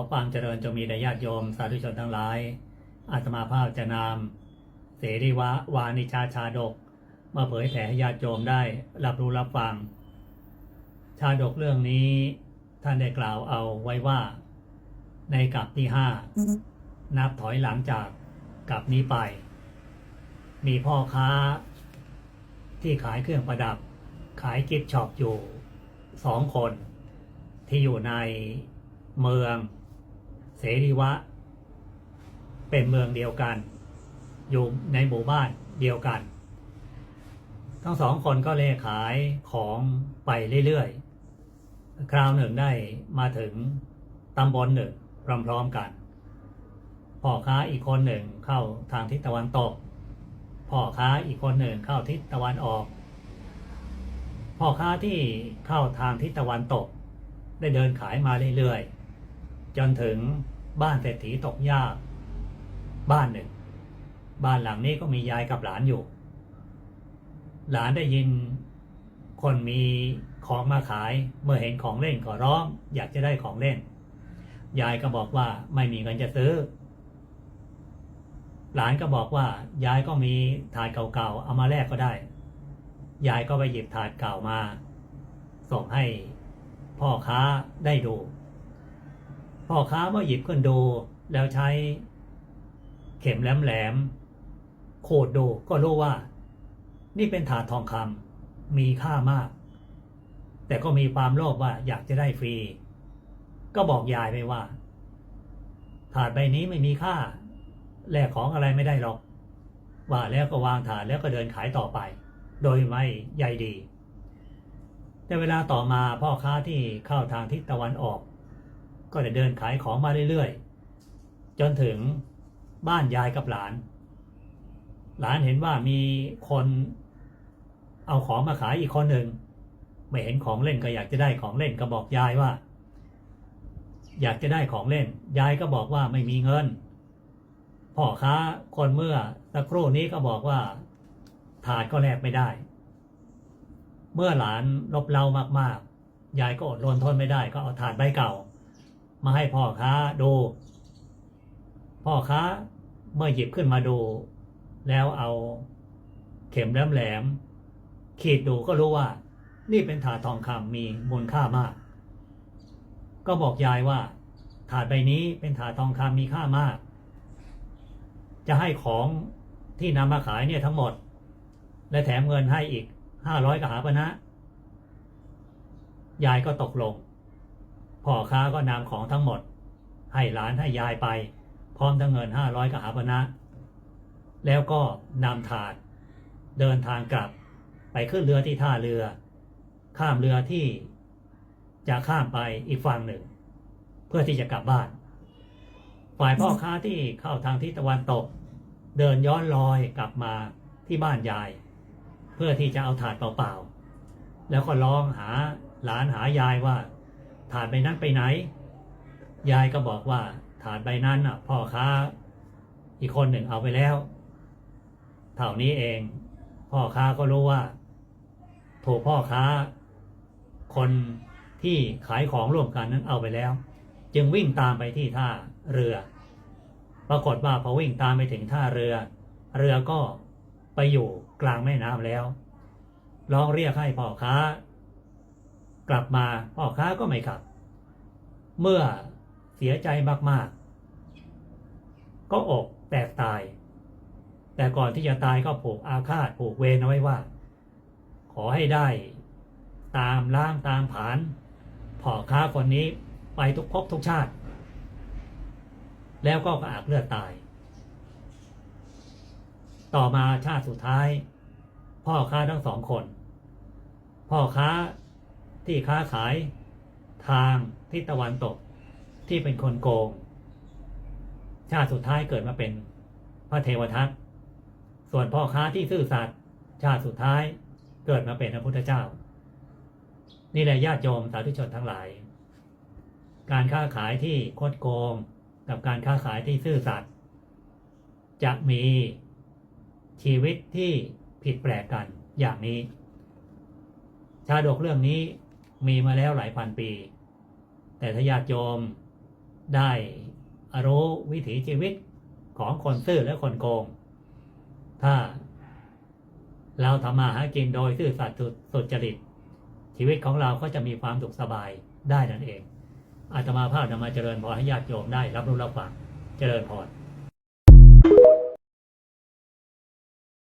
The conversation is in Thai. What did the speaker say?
ขอความเจริญจงมีแด่ญาติโยมสาธุชนทั้งหลาย อาตมาภาพจะนำเสรีวะวานิชาชาดก มาเผยแผ่ให้ญาติโยมได้รับรู้รับฟัง ชาดกเรื่องนี้ท่านได้กล่าวเอาไว้ว่า ในกับที่ห้านับถอยหลังจากกับนี้ไป มีพ่อค้า ที่ขายเครื่องประดับ ขายกิฟช็อปอยู่สองคน ที่อยู่ในเมือง เสรีวะ เป็นเมืองเดียวกัน อยู่ในหมู่บ้านเดียวกัน ทั้งสองคนก็เล่ขายของไปเรื่อยๆ คราวหนึ่งได้มาถึงตำบลหนึ่งพร้อมๆกันพ่อค้าอีกคนหนึ่งเข้าทางทิศตะวันตก พ่อค้าอีกคนหนึ่งเข้าทิศตะวันออก พ่อค้าที่เข้าทางทิศตะวันตก ได้เดินขายมาเรื่อยๆ จนถึงบ้านเศรษฐีตกยาก บ้านหนึ่ง บ้านหลังนี้ก็มียายกับหลานอยู่ หลานได้ยินคนมีของมาขาย เมื่อเห็นของเล่นก็ร้อง อยากจะได้ของเล่น ยายก็บอกว่าไม่มีเงินจะซื้อ หลานก็บอกว่ายายก็มีถาดเก่าๆเอามาแลกก็ได้ ยายก็ไปหยิบถาดเก่ามา ส่งให้พ่อค้าได้ดู พ่อค้าเมื่อหยิบขึ้นดูแล้วใช้เข็มแหลมๆขูดดูก็รู้ว่า นี่เป็นถาดทองคำมีค่ามาก แต่ก็มีความโลภว่าอยากจะได้ฟรี ก็บอกยายไปว่า ถาดใบนี้ไม่มีค่า แลกของอะไรไม่ได้หรอก ว่าแล้วก็วางถาดแล้วก็เดินขายต่อไป โดยไม่ใยดี แต่เวลาต่อมาพ่อค้าที่เข้าทางทิศตะวันออก ก็จะเดินขายของมาเรื่อยๆ จนถึงบ้านยายกับหลาน หลานเห็นว่ามีคนเอาของมาขายอีกคนหนึ่ง ไม่เห็นของเล่นก็อยากจะได้ของเล่นก็บอกยายว่า อยากจะได้ของเล่น ยายก็บอกว่าไม่มีเงิน พ่อค้าคนเมื่อสักครู่นี้ก็บอกว่าถาดก็แลกไม่ได้ เมื่อหลานลบเล่ามากๆ ยายก็อดรนทนไม่ได้ก็เอาถาดใบเก่า มาให้พ่อค้าดู พ่อค้าเมื่อหยิบขึ้นมาดู แล้วเอาเข็มแหลมๆขีดดูก็รู้ว่า นี่เป็นถาดทองคำมีมูลค่ามาก ก็บอกยายว่า ถาดใบนี้เป็นถาดทองคำมีค่ามาก จะให้ของที่นำมาขายเนี่ยทั้งหมด และแถมเงินให้อีกห้าร้อยกหาปณะนะยายก็ตกลง พ่อค้าก็นำของทั้งหมด ให้หลานให้ยายไป พร้อมทั้งเงินห้าร้อยกหาปณะแล้วก็นำถาด เดินทางกลับ ไปขึ้นเรือที่ท่าเรือ ข้ามเรือที่ จะข้ามไปอีกฝั่งหนึ่ง เพื่อที่จะกลับบ้าน ฝ่ายพ่อค้าที่เข้าทางทิศตะวันตก เดินย้อนลอยกลับมาที่บ้านยาย เพื่อที่จะเอาถาดเปล่าๆแล้วก็ร้องหาหลานหายายว่า ถาดใบนั้นไปไหน ยายก็บอกว่า ถาดใบนั้นอะ พ่อค้า อีกคนหนึ่งเอาไปแล้ว เท่านี้เอง พ่อค้าก็รู้ว่า ถูกพ่อค้า คนที่ขายของร่วมกันนั้นเอาไปแล้ว จึงวิ่งตามไปที่ท่าเรือ ปรากฏว่าพอวิ่งตามไปถึงท่าเรือ เรือก็ไปอยู่กลางแม่น้ำแล้ว ร้องเรียกให้พ่อค้า กลับมาพ่อค้าก็ไม่กลับ เมื่อเสียใจมากๆ ก็อกแตกตาย แต่ก่อนที่จะตายก็ผูกอาฆาตผูกเวรเอาไว้ว่า ขอให้ได้ตามล่างตามผานพ่อค้าคนนี้ไปทุกภพทุกชาติ แล้วก็กระอักเลือดตาย ต่อมาชาติสุดท้าย พ่อค้าทั้งสองคน พ่อค้า ที่ค้าขายทางทิศตะวันตกที่เป็นคนโกง ชาติสุดท้ายเกิดมาเป็นพระเทวทัตส่วนพ่อค้าที่ซื่อสัตย์ชาติสุดท้ายเกิดมาเป็นพระพุทธเจ้า นี่แหละญาติโยมสาธุชนทั้งหลาย การค้าขายที่คดโกงกับการค้าขายที่ซื่อสัตย์จะมีชีวิตที่ผิดแปลกกันอย่างนี้ ชาดกเรื่องนี้ มีมาแล้วหลายพันปี แต่ถ้าญาติโยมได้รู้วิถีชีวิตของคนซื่อและคนโกง ถ้าเราทำมาหากินโดยซื่อสัตย์สุสุจริต ชีวิตของเราก็จะมีความสุขสบายได้นั่นเองอาตมาภาพนำมาเจริญพรให้ญาติโยมได้รับรู้รับฟังเจริญพร